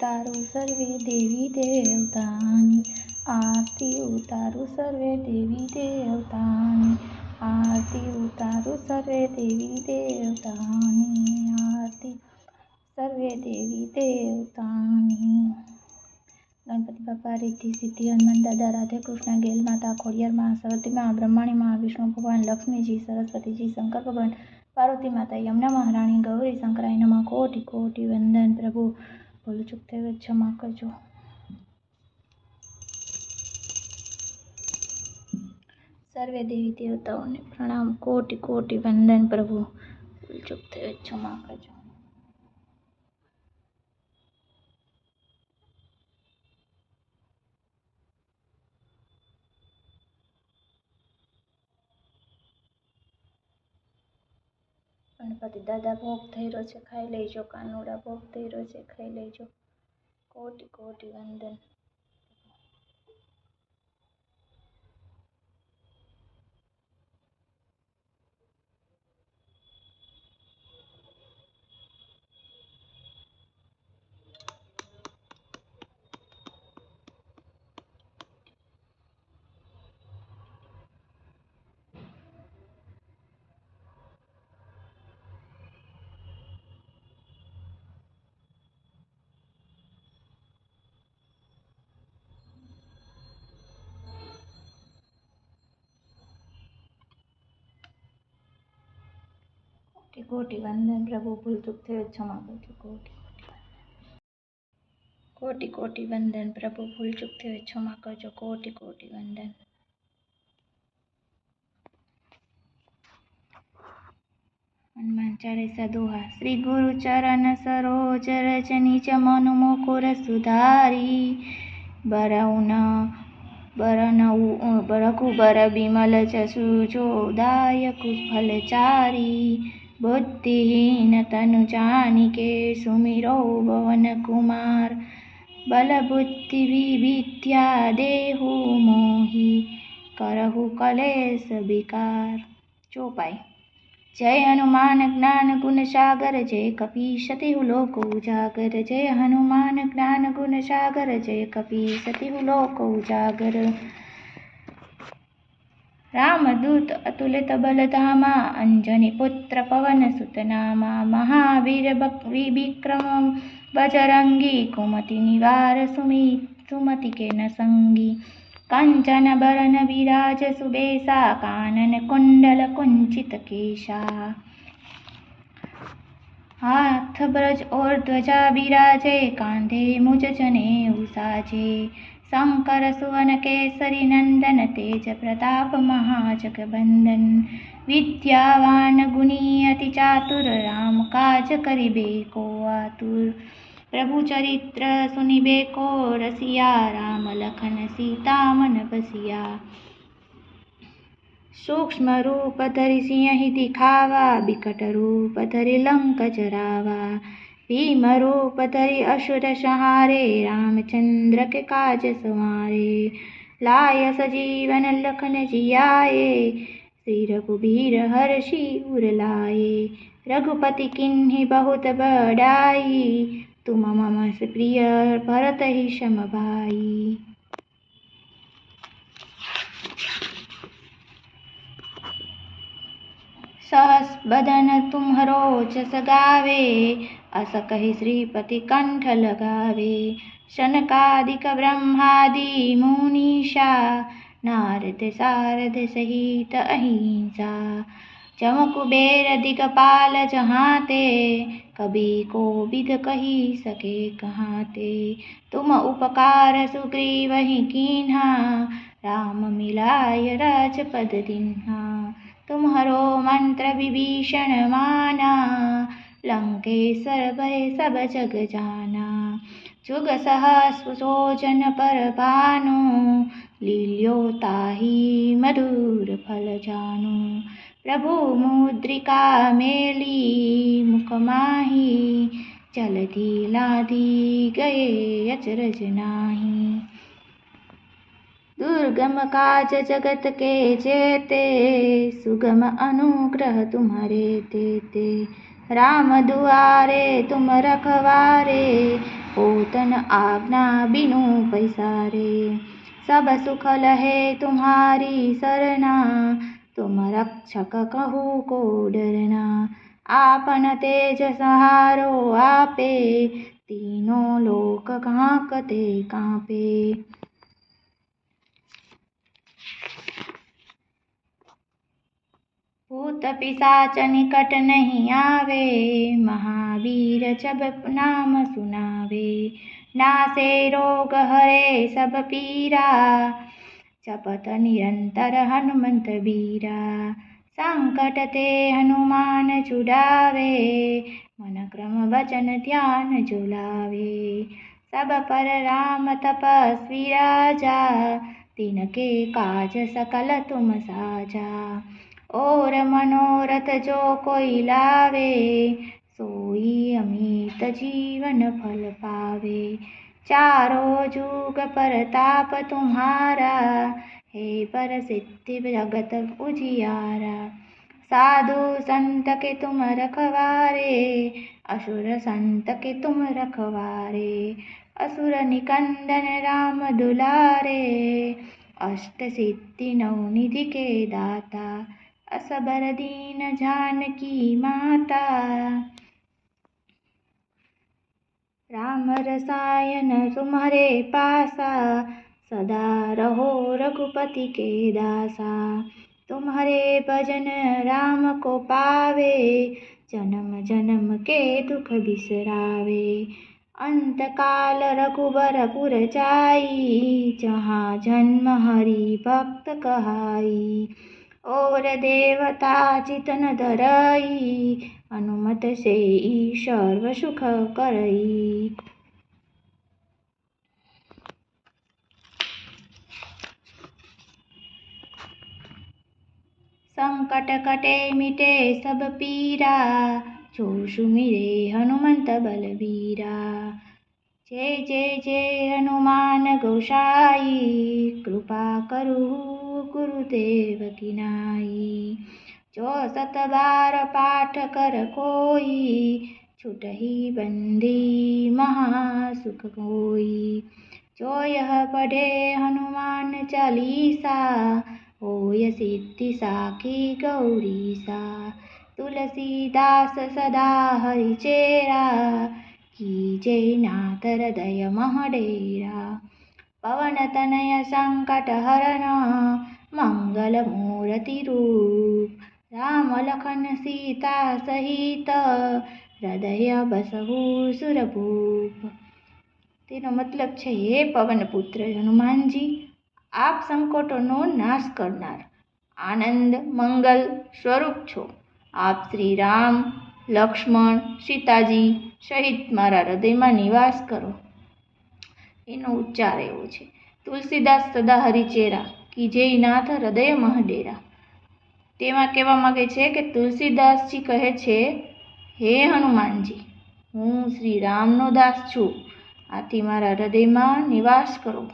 આરતી ઉતારું સર્વે દેવી દેવતાની આરતી ઉતારું સર્વે દેવી દેવતાની આરતી ઉતારું સર્વે દેવી દેવતાની આરતી સર્વે દેવી દેવતાની ગણપતિ બાપા રીતિ સિદ્ધિ હનુમાન દાદા રાધે કૃષ્ણ ગેલ માતા ખોડિયાર મા સરસ્વતી મા બ્રહ્માણી મા વિષ્ણુ ભગવાન લક્ષ્મીજી સરસ્વતીજી શંકર ભગવાન પાર્વતી માતા યમુના મહારાણી ગૌરી શંકરાય નમઃ કોટી કોટી વંદન પ્રભુ ભૂલ ચૂક થઈ હોય ક્ષમા કરજો સર્વે દેવી દેવતાઓને પ્રણામ કોટી કોટી વંદન પ્રભુ ભૂલ ચૂક થઈ હોય ક્ષમા કરજો ગણપતિ દાદા ભોગ ધર્યો છે, ખાઈ લેજો, કાનુડા ભોગ ધર્યો છે, ખાઈ લેજો. કોટી કોટી વંદન. કોટી કોટી વંદન પ્રભુ, ભૂલ ચૂક થઈ હોય ક્ષમા કરજો, કોટી કોટી કોટી વંદન પ્રભુ, ભૂલ ચૂક થઈ હોય ક્ષમા કરજો, કોટી કોટી વંદન. હનુમાન ચાલીસા દોહા. શ્રી ગુરુ ચરણ સરોજ રજની નિજ મન મુકુર સુધારી. બરઉન બરનઉ બર બિમલ જસુ જોદાય કુફલચારી બુદ્ધિહીન તનુ જાનિકે સુમિરો ભવન કુમાર બલ બુદ્ધિ વિદ્યા દેહુ મોહી કરહુ કલેશ વિકાર ચોપાઈ જય હનુમાન જ્ઞાન ગુણ સાગર જય કપી સતી લોક ઉજાગર જય હનુમાન જ્ઞાન ગુણ સાગર જય કપી સતી લોક ઉજાગર रामदूत अतुलितबलधामा अञ्जनिपुत्रपवनसुतनामा अञ्जनि महावीरविक्रमं बजरङ्गी कुमतिनिवार सुमतिके न सङ्गी कञ्चनभरणविराजसुबेसा काननकुण्डलकुञ्चितकेशा। विराज सुबेशा कानन कुण्डल कुञ्चित केशाज और्ध्वजा विराजे कान्धे मुजचने उषाजे शङ्कर सुवनकेसरि नन्दन तेजप्रतापमहाजगन् विद्यावानगुणीयतिचातुर राम काचकरिबे को आतुर् प्रभुचरित्र सुनिबे को रसिया रामलखन सीतामनपसिया सूक्ष्मरूप धरि सिंहति खावा विकटरूप धरि भीमरूप धरि असुर सहारे रामचंद्र के काज संवारे लाय सजीवन लखन जियाए श्री रघुबीर हर उर लाए रघुपति किन्हि बहुत बड़ाई, तुम मम प्रिय भरत ही शम भाई। सहस बदन तुम्हरो जस गावे अस कहि श्रीपति कंठ लगावे शनकादिक ब्रह्मादि मुनीषा, नारद सारद सहित अहिंसा। जम कुबेर दिगपाल जहाँ ते कभी को विध कही सके कहाँ ते तुम उपकार सुग्रीव ही कीन्हा, राम मिलाय राजपद दिन्हा। तुम्हरो मंत्र विभीषण माना लंकेश्वर भय सब जग जाना। जुग सहस सोजन पर भानु लील्यो ताही मधुर फल जानु। प्रभु मुद्रिका मेली, मुख माही जलधि लाधी गए अचरज नाही। दुर्गम काज जगत के जेते, सुगम अनुग्रह तुम्हारे देते। राम दुआरे तुम रखवारे तन आज्ञा बिनु पैसारे। सब सुख लहे तुम्हारी सरना, तुम रक्षक कहू को डरना। आपन तेज सहारो आपे, तीनों लोक कांकते कांपे। भूत पिशाच निकट नहीं आवे महावीर जब नाम सुनावे नासे रोग हरे सब पीरा जपत निरंतर हनुमंत बीरा संकट ते हनुमान छुड़ावे मन क्रम वचन ध्यान झुलावे। सब पर राम तपस्वी राजा तिनके काज सकल तुम साजा और मनोरथ जो कोई लावे, सोई अमित जीवन फल पावे। चारों जुग परताप तुम्हारा, हे पर सिद्धि जगत उजियारा। साधु संत के तुम रखवारे, असुर संत के तुम रखवारे। असुर निकंदन राम दुलारे, अष्ट सिद्धि नवनिधि के दाता। असबर दीन जानकी माता। राम रसायन तुम्हारे पासा, सदा रहो रघुपति के दासा। तुम्हारे भजन राम को पावे, जन्म जन्म के दुख बिसरावे। अंत काल रघुबरपुर जाई, जहाँ जन्म हरि भक्त कहाई। ઓર દેવતા ચિતન ધરઈ, હનુમત સે સર્વ સુખ કરઈ. સંકટ કટે મિટે સબ પીરા જો સુમિરે હનુમંત બલવીરા. જય જય જય હનુમાન ગૌસાઈ, કૃપા કરું गुरुदेव की नाई जो सत बार पाठ कर कोई, छुट ही बंदी महासुख कोई। जो यह पढ़े हनुमान चालीसा हो सिद्धि साखी गौरी सा तुलसीदास सदा हरि चेरा की जय नाथ हृदय महडेरा। पवन तनय संकट हरण મંગલમૂર્તિરૂપ રામ લખન સીતા સહિત હૃદય બસહુ સુરભૂપ તેનો મતલબ છે, હે પવન પુત્ર હનુમાનજી, આપ સંકટોનો નાશ કરનાર આનંદ મંગલ સ્વરૂપ છો. આપ શ્રી રામ લક્ષ્મણ, સીતાજી સહિત મારા હૃદયમાં નિવાસ કરો. એનો ઉચ્ચાર એવો છે, તુલસીદાસ સદા હરિચેરા કે જે નાથ હૃદય મહડેરા. તેમાં કહેવા માગે છે કે તુલસીદાસજી કહે છે, હે હનુમાનજી, હું શ્રી રામનો દાસ છું. આથી મારા હૃદયમાં નિવાસ કરો.